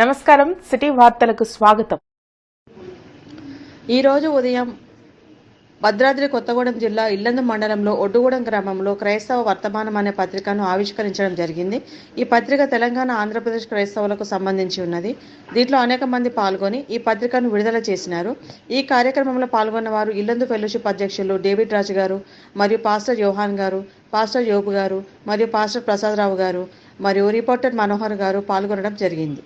నమస్కారం. సిటీ వార్తలకు స్వాగతం. ఈరోజు ఉదయం భద్రాద్రి కొత్తగూడెం జిల్లా ఇల్లందు మండలంలో ఒడ్డుగూడెం గ్రామంలో క్రైస్తవ వర్తమానం అనే పత్రికను ఆవిష్కరించడం జరిగింది. ఈ పత్రిక తెలంగాణ ఆంధ్రప్రదేశ్ క్రైస్తవులకు సంబంధించి ఉన్నది. దీంట్లో అనేక మంది పాల్గొని ఈ పత్రికను విడుదల చేసినారు. ఈ కార్యక్రమంలో పాల్గొన్న వారు ఇల్లందు ఫెలోషిప్ అధ్యక్షులు డేవిడ్ రాజు గారు మరియు పాస్టర్ యోహాన్ గారు పాస్టర్ యోబు గారు మరియు పాస్టర్ ప్రసాదరావు గారు మరియు రిపోర్టర్ మనోహర్ గారు పాల్గొనడం జరిగింది.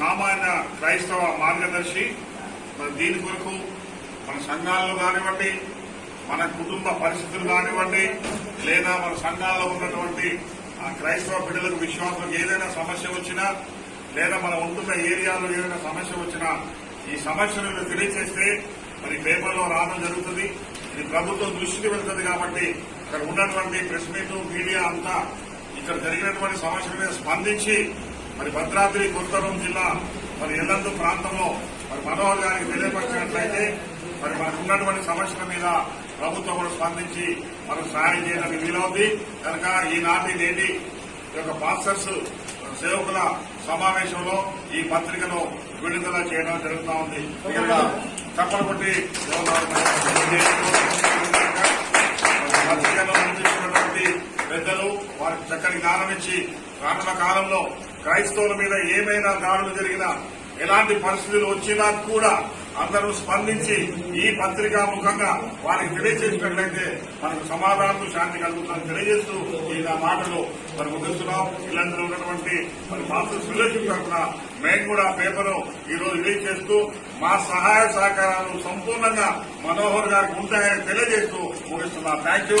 సామాన్య క్రైస్తవ మార్గదర్శి. మరి దీని కొరకు మన సంఘాల్లో కానివ్వండి మన కుటుంబ పరిస్థితులు కానివ్వండి లేదా మన సంఘాల్లో ఉన్నటువంటి క్రైస్తవ బిడ్డలకు విశ్వాసం ఏదైనా సమస్య వచ్చినా లేదా మనం ఉంటున్న ఏరియాలో ఏదైనా సమస్య వచ్చినా ఈ సమస్యను తెలియజేస్తే మరి పేపర్లో రావడం జరుగుతుంది. ఇది ప్రభుత్వం దృష్టికి వెళ్తుంది కాబట్టి ఇక్కడ ఉన్నటువంటి ప్రెస్ మీట్ మీడియా అంతా ఇక్కడ జరిగినటువంటి సమస్యల మీద స్పందించి మరి భద్రాద్రి కొత్తగూడెం జిల్లా మరి ఎల్లందు ప్రాంతంలో మరి మనోహర్ గారికి తెలియపరిచినట్లయితే మరి మనకు ఉన్నటువంటి సమస్యల మీద ప్రభుత్వం కూడా స్పందించి మనకు సహాయం చేయడానికి వీలవుతుంది కనుక ఈనాటి నేటి ఈ యొక్క పాస్టర్స్ సేవకుల సమావేశంలో ఈ పత్రికను విడుదల చేయడం జరుగుతూ ఉంది. ఇక్కడ చప్పలు కొట్టి పత్రికలో పెద్దలు వారికి చక్కని జ్ఞానం ఇచ్చి రానున్న కాలంలో క్రైస్తవుల మీద ఏమైనా దాడులు జరిగినా ఎలాంటి పరిస్థితులు వచ్చినా కూడా అందరూ స్పందించి ఈ పత్రికా ముఖంగా వారికి తెలియజేసినట్లయితే మనకు సమాధానం శాంతి కలుగుతుందని తెలియజేస్తూ ఈ నా మాటలు మరి ముగిస్తున్నాం. ఇలాంటి ఉన్నటువంటి మరి మాస్టర్స్ తరఫున మేము కూడా పేపరు ఈ రోజు రిలీజ్ చేస్తూ మా సహాయ సహకారాలు సంపూర్ణంగా మనోహర్ గారికి ఉంటాయని తెలియజేస్తూ ముగిస్తున్నాం. Thank you